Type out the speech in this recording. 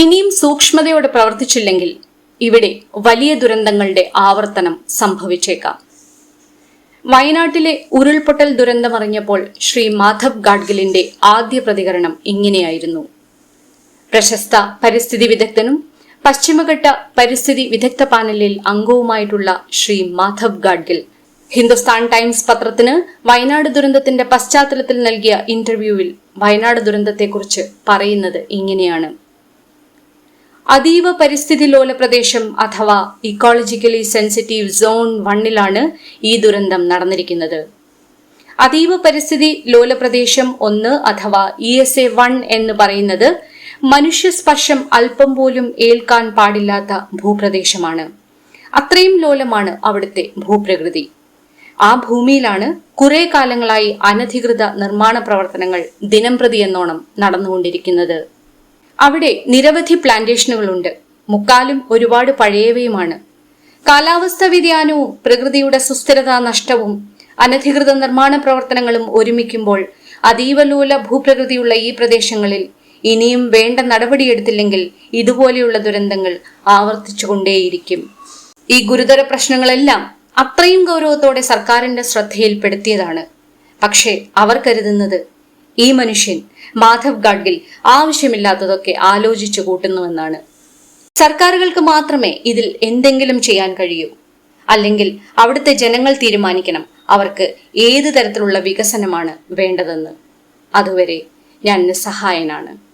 ഇനിയും സൂക്ഷ്മതയോടെ പ്രവർത്തിച്ചില്ലെങ്കിൽ ഇവിടെ വലിയ ദുരന്തങ്ങളുടെ ആവർത്തനം സംഭവിച്ചേക്കാം. വയനാട്ടിലെ ഉരുൾപൊട്ടൽ ദുരന്തമറിഞ്ഞപ്പോൾ ശ്രീ മാധവ് ഗാഡ്ഗിലിന്റെ ആദ്യ പ്രതികരണം ഇങ്ങനെയായിരുന്നു. പ്രശസ്ത പരിസ്ഥിതി വിദഗ്ധനും പശ്ചിമഘട്ട പരിസ്ഥിതി വിദഗ്ധ പാനലിൽ അംഗവുമായിട്ടുള്ള ശ്രീ മാധവ് ഗാഡ്ഗിൽ ഹിന്ദുസ്ഥാൻ ടൈംസ് പത്രത്തിന് വയനാട് ദുരന്തത്തിന്റെ പശ്ചാത്തലത്തിൽ നൽകിയ ഇന്റർവ്യൂവിൽ വയനാട് ദുരന്തത്തെക്കുറിച്ച് പറയുന്നത് ഇങ്ങനെയാണ്. അതീവ പരിസ്ഥിതി ലോല പ്രദേശം അഥവാ ഇക്കോളജിക്കലി സെൻസിറ്റീവ് സോൺ വണ്ണിലാണ് ഈ ദുരന്തം നടന്നിരിക്കുന്നത്. അതീവ പരിസ്ഥിതി ലോല പ്രദേശം ഒന്ന് അഥവാ ഇ എസ് എ വൺ എന്ന് പറയുന്നത് മനുഷ്യസ്പർശം അല്പം പോലും ഏൽക്കാൻ പാടില്ലാത്ത ഭൂപ്രദേശമാണ്. അത്രയും ലോലമാണ് അവിടുത്തെ ഭൂപ്രകൃതി. ആ ഭൂമിയിലാണ് കുറെ കാലങ്ങളായി അനധികൃത നിർമ്മാണ പ്രവർത്തനങ്ങൾ ദിനംപ്രതി എന്നോണം നടന്നുകൊണ്ടിരിക്കുന്നത്. അവിടെ നിരവധി പ്ലാന്റേഷനുകളുണ്ട് മുക്കാലും ഒരുപാട് പഴയവയുമാണ്. കാലാവസ്ഥ വ്യതിയാനവും പ്രകൃതിയുടെ സുസ്ഥിരതാ നഷ്ടവും അനധികൃത നിർമ്മാണ പ്രവർത്തനങ്ങളും ഒരുമിക്കുമ്പോൾ അതീവലൂല ഭൂപ്രകൃതിയുള്ള ഈ പ്രദേശങ്ങളിൽ ഇനിയും വേണ്ട നടപടിയെടുത്തില്ലെങ്കിൽ ഇതുപോലെയുള്ള ദുരന്തങ്ങൾ ആവർത്തിച്ചുകൊണ്ടേയിരിക്കും. ഈ ഗുരുതര പ്രശ്നങ്ങളെല്ലാം അത്രയും ഗൗരവത്തോടെ സർക്കാരിന്റെ ശ്രദ്ധയിൽപ്പെടുത്തിയതാണ്. പക്ഷേ അവർ കരുതുന്നത് ഈ മനുഷ്യൻ മാധവ് ഗാഡ്ഗിൽ ആവശ്യമില്ലാത്തതൊക്കെ ആലോചിച്ചു കൂട്ടുന്നുവെന്നാണ്. സർക്കാരുകൾക്ക് മാത്രമേ ഇതിൽ എന്തെങ്കിലും ചെയ്യാൻ കഴിയൂ. അല്ലെങ്കിൽ അവിടുത്തെ ജനങ്ങൾ തീരുമാനിക്കണം അവർക്ക് ഏത് തരത്തിലുള്ള വികസനമാണ് വേണ്ടതെന്ന്. അതുവരെ ഞാൻ നിസ്സഹായനാണ്.